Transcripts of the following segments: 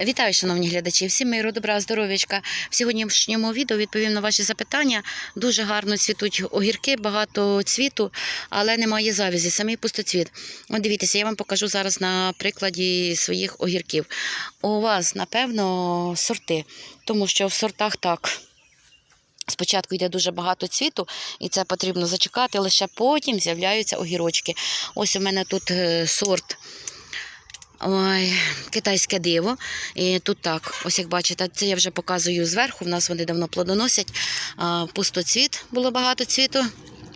Вітаю, шановні глядачі! Всім миру, добра, здоров'ячка. В сьогоднішньому відео відповім на ваші запитання. Дуже гарно цвітуть огірки, багато цвіту, але немає завязі, самий пустоцвіт. От дивіться, я вам покажу зараз на прикладі своїх огірків. У вас, напевно, сорти, тому що в сортах так. Спочатку йде дуже багато цвіту, і це потрібно зачекати, лише потім з'являються огірочки. Ось у мене тут е, сорт Ой, китайське диво. І тут так, ось як бачите, це я вже показую зверху. В нас вони давно плодоносять. Пустоцвіт було багато цвіту.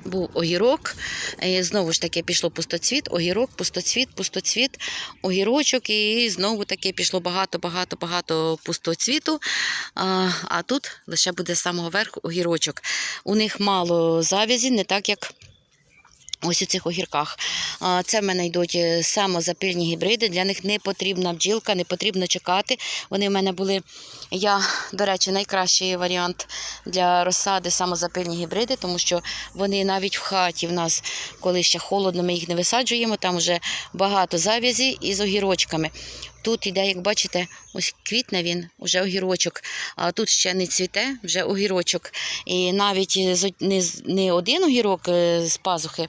Був огірок. І знову ж таки пішло пустоцвіт, огірок, пустоцвіт, пустоцвіт, огірочок. І знову таки пішло багато-багато-багато пустоцвіту. А, а тут лише буде з самого верху огірочок. У них мало завязі, не так як. Ось у цих огірках. Це в мене йдуть е, самозапильні гібриди. Для них не потрібна бджілка, не потрібно чекати. Вони в мене були. Я, до речі, найкращий варіант для розсади самозапильні гібриди, тому що вони навіть в хаті в нас, коли ще холодно, ми їх не висаджуємо. Там вже багато завязі із огірочками. Тут іде, як бачите, ось квітне він, вже огірочок, а тут ще не цвіте, вже огірочок. І навіть не, один огірок е, з пазухи,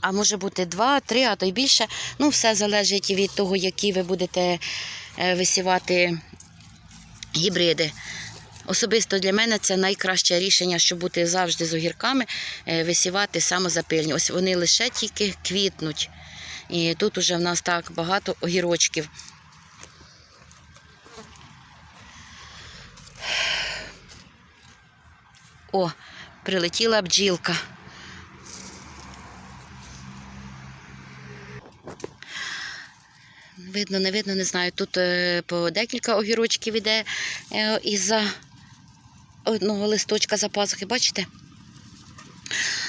а може бути два, три, а то й більше. Ну, все залежить від того, які ви будете е, висівати гібриди. Особисто для мене це найкраще рішення, щоб бути завжди з огірками, е, висівати самозапильні. Ось вони лише тільки квітнуть. І тут уже в нас так багато огірочків. О, прилетіла бджілка. Видно, не видно, не знаю. Тут е, по декілька огірочків іде е, із-за одного листочка за пазухи, бачите?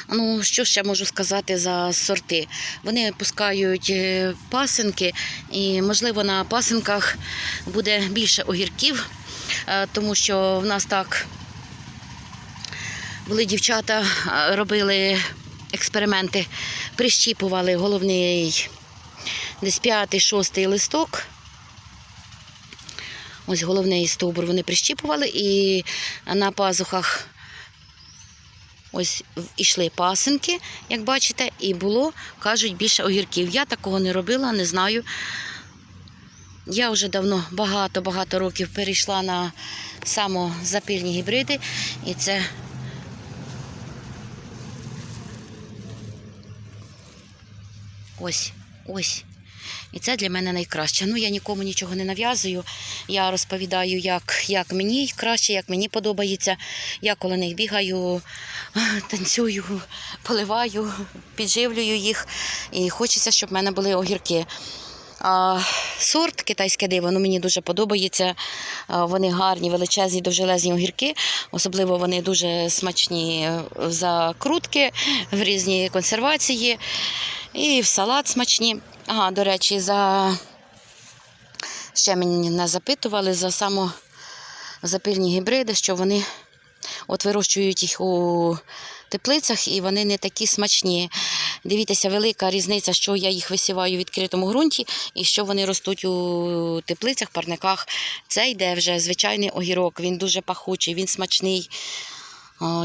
Ну, що ще можу сказати за сорти? Вони пускають е, пасинки, і, можливо, на пасинках буде більше огірків, е, тому що в нас так були дівчата, е, робили експерименти, прищіпували головний десь п'ятий, шостий листок. Ось головний стовбур вони прищіпували і на пазухах ось ішли пасинки, як бачите, і було, кажуть, більше огірків. Я такого не робила, не знаю. Я вже давно багато-багато років перейшла на самозапильні гібриди, і це ось, ось. І це для мене найкраще. Ну, я нікому нічого не нав'язую. Я розповідаю, як, як мені краще, як мені подобається. Я коли них бігаю, танцюю, поливаю, підживлюю їх. І хочеться, щоб в мене були огірки. Сорт китайське диво ну, мені дуже подобається. Вони гарні, величезні, довжелезні огірки. Особливо вони дуже смачні в закрутки, в різні консервації і в салат смачні. Ага, до речі, за ще мені не запитували за самозапильні гібриди, що вони от вирощують їх у теплицях і вони не такі смачні. Дивіться, велика різниця, що я їх висіваю в відкритому ґрунті і що вони ростуть у теплицях, парниках. Це йде вже звичайний огірок. Він дуже пахучий, він смачний.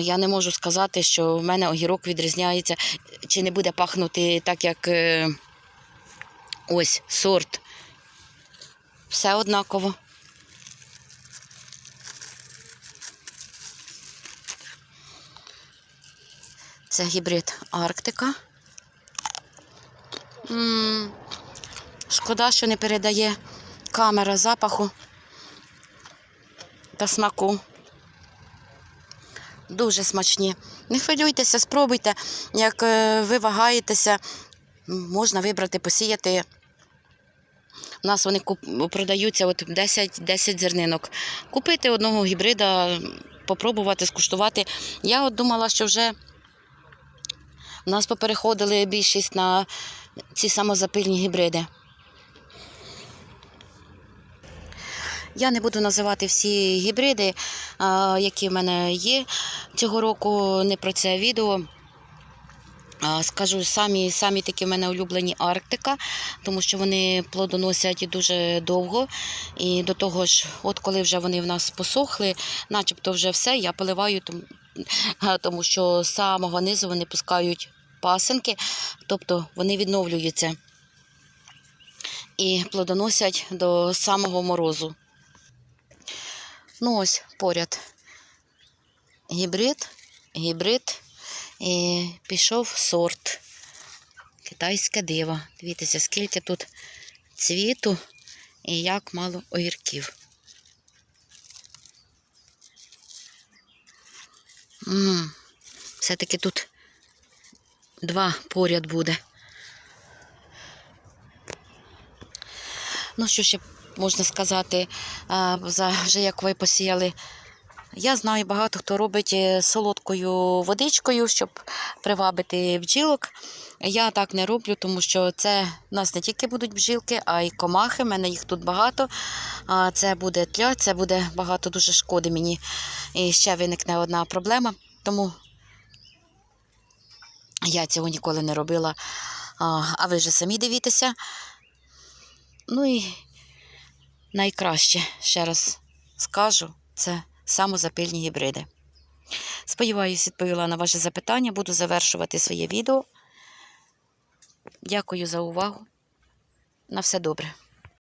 Я не можу сказати, що в мене огірок відрізняється, чи не буде пахнути так, як е, ось сорт. Все однаково. Це гібрид Арктика. Шкода, що не передає камера запаху та смаку. Дуже смачні. Не хвилюйтеся, спробуйте. Як е, ви вагаєтеся, можна вибрати, посіяти. У нас вони продаються от 10, 10 зернинок. Купити одного гібрида, попробувати, скуштувати. Я от думала, що вже у нас попереходили більшість на ці самозапильні гібриди. Я не буду називати всі гібриди, які в мене є цього року, не про це відео. Скажу, самі, самі такі в мене улюблені Арктика, тому що вони плодоносять дуже довго. І до того ж, от коли вже вони в нас посохли, начебто вже все, я поливаю, тому, тому що з самого низу вони пускають пасинки, тобто вони відновлюються і плодоносять до самого морозу. Ну ось поряд гібрид, гібрид. І пішов сорт. Китайське диво. Дивіться, скільки тут цвіту і як мало огірків. Все-таки тут два поряд буде. Ну, що ще можна сказати, вже як ви посіяли я знаю, багато хто робить е, солодкою водичкою, щоб привабити бджілок. Я так не роблю, тому що це в нас не тільки будуть бджілки, а й комахи. У мене їх тут багато. А це буде тля, це буде багато дуже шкоди мені. І ще виникне одна проблема. Тому я цього ніколи не робила. А, ви вже самі дивіться. Ну і найкраще, ще раз скажу, це самозапильні гібриди. Сподіваюсь, відповіла на ваше запитання. Буду завершувати своє відео. Дякую за увагу. На все добре.